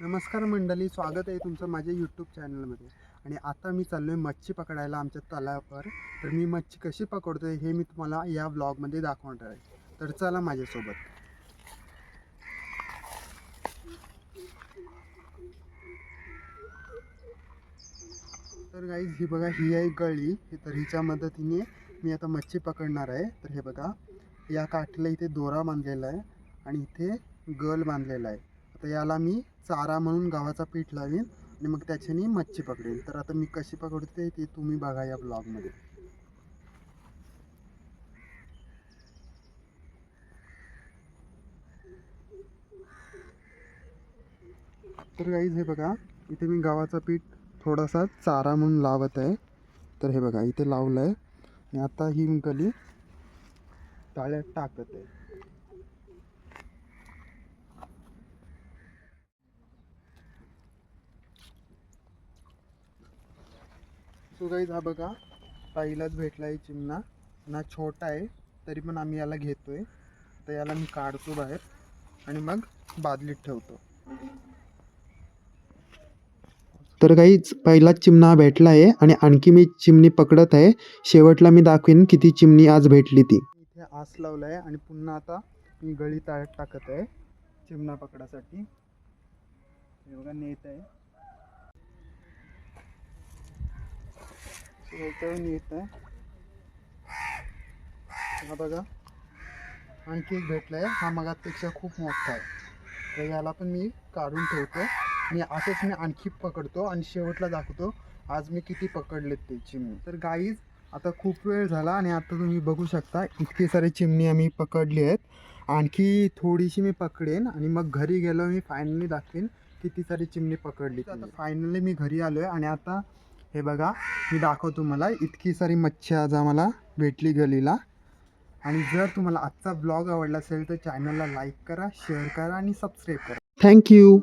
नमस्कार मंडळी स्वागत आहे तुमचं माझ्या यूट्यूब चॅनलमध्ये आणि आता मी चाललो आहे मच्छी पकडायला आमच्या तलावावर तर मी मच्छी कशी पकडतो आहे हे मी तुम्हाला या व्लॉगमध्ये दाखवणार आहे. तर चला माझ्यासोबत. तर गाईज ही बघा ही आहे गळी. तर हिच्या मदतीने मी आता मच्छी पकडणार आहे. तर हे बघा या काठीला इथे दोरा बांधलेला आहे आणि इथे गल बांधलेला आहे. तर याला मी चारा म्हणून गव्हाचा पीठ लावीन आणि मग त्याच्याने मच्छी पकडेन. तर आता मी कशी पकडते ते तुम्ही बघा या ब्लॉगमध्ये. तर गाईज हे बघा इथे मी गावाचा पीठ थोडासा चारा म्हणून लावत आहे. तर हे बघा इथे लावलं आहे आणि आता ही गली टाळ्यात टाकत आहे. सो गाईज हा बघा. पहिलाच भेटला आहे चिमणा. ना छोटा आहे तरी पण आम्ही याला घेतोय. तर याला मी काढतो बाहेर आणि मग बादलीत ठेवतो. तर काहीच पहिलाच चिमणा भेटला आहे आणि आणखी मी चिमणी पकडत आहे. शेवटला मी दाखवीन किती चिमणी आज भेटली ती. इथे आस लावलं आहे आणि पुन्हा आता मी गळी ताळ्यात टाकत आहे चिमणा पकडासाठी. हे बघा नेत आहे. याच्यावर हा बघा आणखी एक भेटला आहे हा मगापेक्षा खूप मोठा आहे. तर याला पण मी काढून ठेवतो. आणि असंच मी आणखी पकडतो आणि शेवटला दाखवतो. आज मी किती पकडलेत ते चिमणी. तर गाईज आता खूप वेळ झाला आणि आता तुम्ही बघू शकता इतके सारे चिमणी आम्ही पकडली आहेत. आणखी थोडीशी मी पकडेन आणि मग घरी गेलो मी फायनली दाखवेन किती सारी चिमणी पकडली आता फायनली मी घरी आलो आहे आणि आता हे बघा मी दाखवतो मला इतकी सारी मच्छी आज आम्हाला भेटली गलीला आणि जर तुम्हाला आजचा ब्लॉग आवडला असेल तर चॅनलला लाईक करा शेअर करा आणि सबस्क्राईब करा. थँक्यू